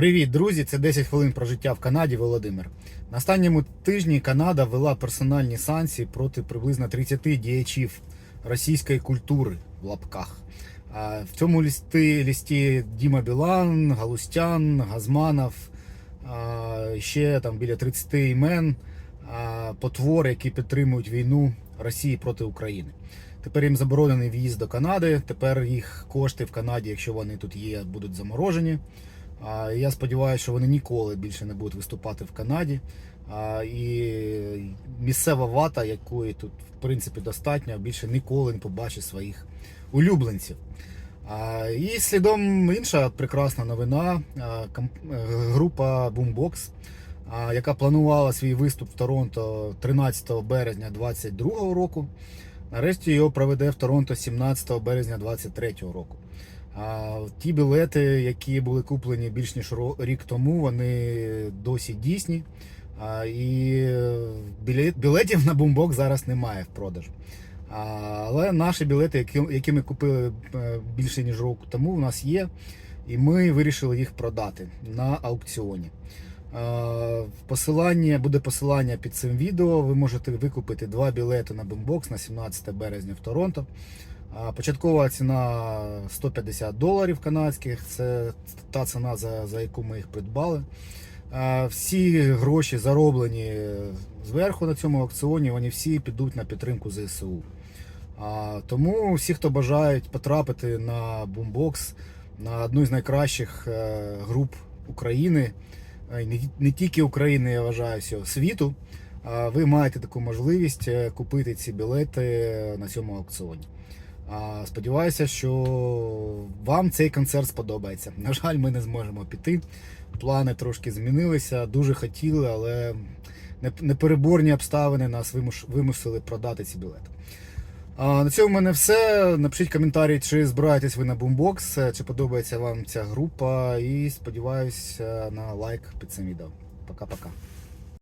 Привіт, друзі! Це 10 хвилин про життя в Канаді. Володимир. На останньому тижні Канада ввела персональні санкції проти приблизно 30 діячів російської культури в лапках. В цьому листі, листі Діма Білан, Галустян, Газманов, ще там біля 30 імен потвор, які підтримують війну Росії проти України. Тепер їм заборонений в'їзд до Канади. Тепер їх кошти в Канаді, якщо вони тут є, будуть заморожені. Я сподіваюся, що вони ніколи більше не будуть виступати в Канаді. І місцева вата, якої тут в принципі достатньо, більше ніколи не побачить своїх улюбленців. І слідом інша прекрасна новина. Е, Група Boombox, яка планувала свій виступ в Торонто 13 березня 2022 року. Нарешті його проведе в Торонто 17 березня 2023 року. А ті білети, які були куплені більш ніж рік тому, вони досі дійсні. А, і білетів на бумбок зараз немає в продажу. Але наші білети, які, які ми купили е, більше ніж року тому, у нас є. І ми вирішили їх продати на аукціоні. Е, Посилання буде посилання під цим відео. Ви можете викупити два білети на бумбокс на 17 березня в Торонто. Початкова ціна 150 доларів канадських. Це та ціна, за, за яку ми їх придбали. Всі гроші зароблені зверху на цьому аукціоні, вони всі підуть на підтримку ЗСУ. Тому всі, хто бажають потрапити на бумбокс, на одну з найкращих е, груп України, не, тільки України, я вважаю, всього світу, ви маєте таку можливість е, купити ці білети на цьому аукціоні. Сподіваюся, що вам цей концерт сподобається. На жаль, ми не зможемо піти. Плани трошки змінилися, дуже хотіли, але непереборні обставини нас вимусили продати ці білети. А, на цьому в мене все. Напишіть коментарі, чи збираєтесь ви на бумбокс, чи подобається вам ця група. І сподіваюся на лайк під цим відео. Пока-пока.